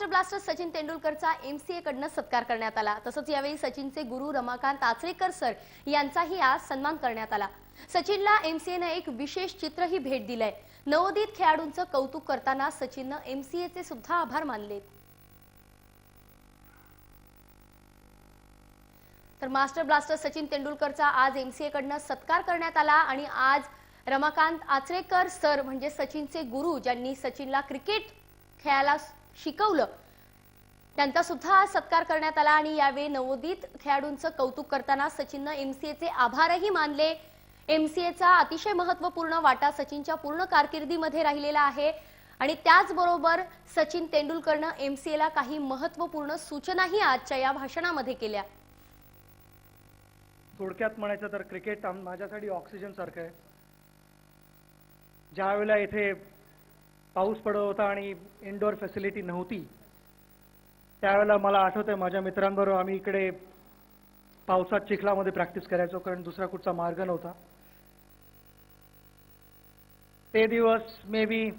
Master blaster Sachin तेंडुलकरचा MCA कडनं सत्कार करण्यात आला. तसंच यावेळी सचिनचे गुरु रमाकांत आचरेकर सर यांचाही आज सन्मान करण्यात आला. सचिनला एमसीएनं एक विशेष चित्रही भेट दिलंय. नवोदित खेळाडूंचं कौतुक करताना सचिननं एमसीएचे सुद्धा आभार मानले. तर मास्टर ब्लास्टर सचिन तेंडुलकरचा आज एमसीए कडनं सत्कार करण्यात आला आणि आज रमाकांत आचरेकर सर म्हणजे सचिनचे गुरु ज्यांनी सचिनला क्रिकेट खेळायला शिकवलं. त्यांचा सुद्धा आज सत्कार करण्यात आला आणि यावेळी नवोदित खेळाडूंचं कौतुक करताना सचिननं एमसीएचे आभारही मानले. एमसीएचा अतिशय महत्त्वपूर्ण वाटा सचिनच्या पूर्ण कारकिर्दीमध्ये राहिलेला आहे आणि त्याचबरोबर सचिन तेंडुलकरनं एमसीएला काही महत्त्वपूर्ण सूचनाही आजच्या या भाषणामध्ये केल्या. थोडक्यात म्हणायचं तर क्रिकेट माझ्यासाठी ऑक्सिजन सारखं आहे. ज्या वेळेला इथे पाऊस पडत होता आणि इनडोअर फॅसिलिटी नव्हती. त्यावेळेला मला आठवतंय माझ्या मित्रांबरोबर आम्ही इकडे पावसात चिखलामध्ये प्रॅक्टिस करायचो कारण दुसरा कुठचा मार्ग नव्हता. ते दिवस मे बी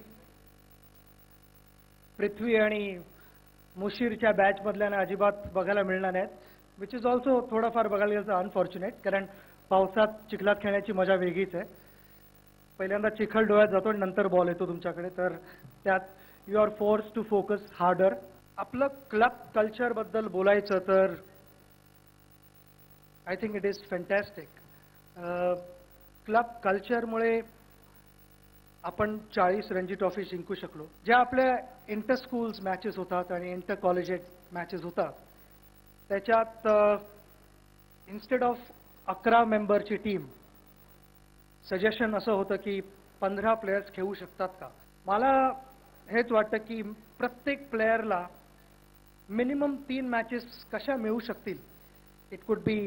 पृथ्वी आणि मुशीरच्या बॅचमधल्याने अजिबात बघायला मिळणार नाहीत विच इज ऑल्सो थोडंफार बघायला गेलं तर अनफॉर्च्युनेट कारण पावसात चिखलात खेळण्याची मजा वेगळीच आहे. पहिल्यांदा चिखल डोळ्यात जातो आणि नंतर बॉल येतो तुमच्याकडे. तर त्यात you are force to focus harder आपलं क्लब कल्चरबद्दल बोलायचं तर I think it is fantastic club कल्चरमुळे आपण चाळीस रणजी ट्रॉफी जिंकू शकलो. ज्या आपल्या इंटर स्कूल्स मॅचेस होतात आणि इंटर कॉलेजेट मॅचेस होतात त्याच्यात इन्स्टेड ऑफ अकरा मेंबरची टीम सजेशन असं होतं की पंधरा प्लेयर्स खेळू शकतात का? मला हेच वाटतं की प्रत्येक प्लेयरला मिनिमम तीन मॅचेस कशा मिळू शकतील? It could be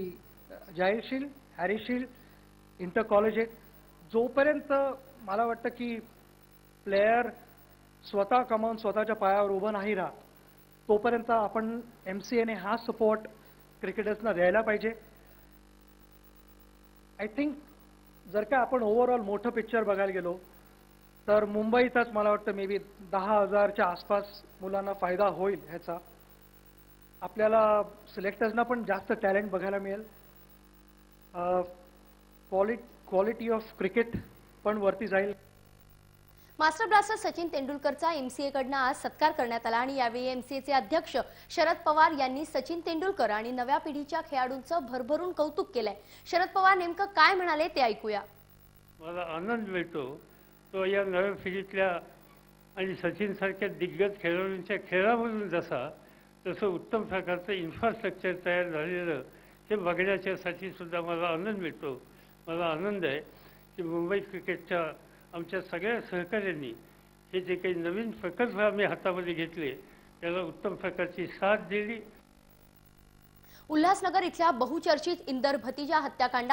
जाहीरशील हॅरीशील inter collegiate जोपर्यंत मला वाटतं की प्लेयर स्वतः कमावून स्वतःच्या पायावर उभं नाही राहत तोपर्यंत आपण एम सी एने हा सपोर्ट क्रिकेटर्सना द्यायला पाहिजे. आय थिंक जर का आपण ओव्हरऑल मोठं पिक्चर बघायला गेलो तर मुंबईतच मला वाटतं मे बी दहा हजारच्या आसपास मुलांना फायदा होईल ह्याचा. आपल्याला सिलेक्टर्सना पण जास्त टॅलेंट बघायला मिळेल. क्वालिट क्वालिटी ऑफ क्रिकेट पण वरती जाईल. मास्टर ब्लास्टर सचिन तेंडुलकरचा एमसीए कडनं आज सत्कार करण्यात आला आणि यावेळी एमसीएचे अध्यक्ष शरद पवार यांनी सचिन तेंडुलकर आणि नव्या पिढीच्या खेळाडूंचं भरभरून कौतुक केलंय. शरद पवार नेमकं काय म्हणाले ते ऐकूया. मला आनंद मिळतो. तो या नव्या पिढीतल्या आणि सचिनसारख्या दिग्गज खेळाडूंच्या खेळामधून जसा तसं उत्तम प्रकारचं इन्फ्रास्ट्रक्चर तयार झालेलं ते बघण्याच्यासाठी सुद्धा मला आनंद मिळतो. मला आनंद आहे की मुंबई क्रिकेटच्या आमच्या सगळ्या सहकाऱ्यांनी हे जे काही नवीन प्रकल्प आम्ही हातामध्ये घेतले त्याला उत्तम प्रकारची साथ दिली. उल्हासनगर इथल्या बहुचर्चित इंदर भतीजा हत्याकांडात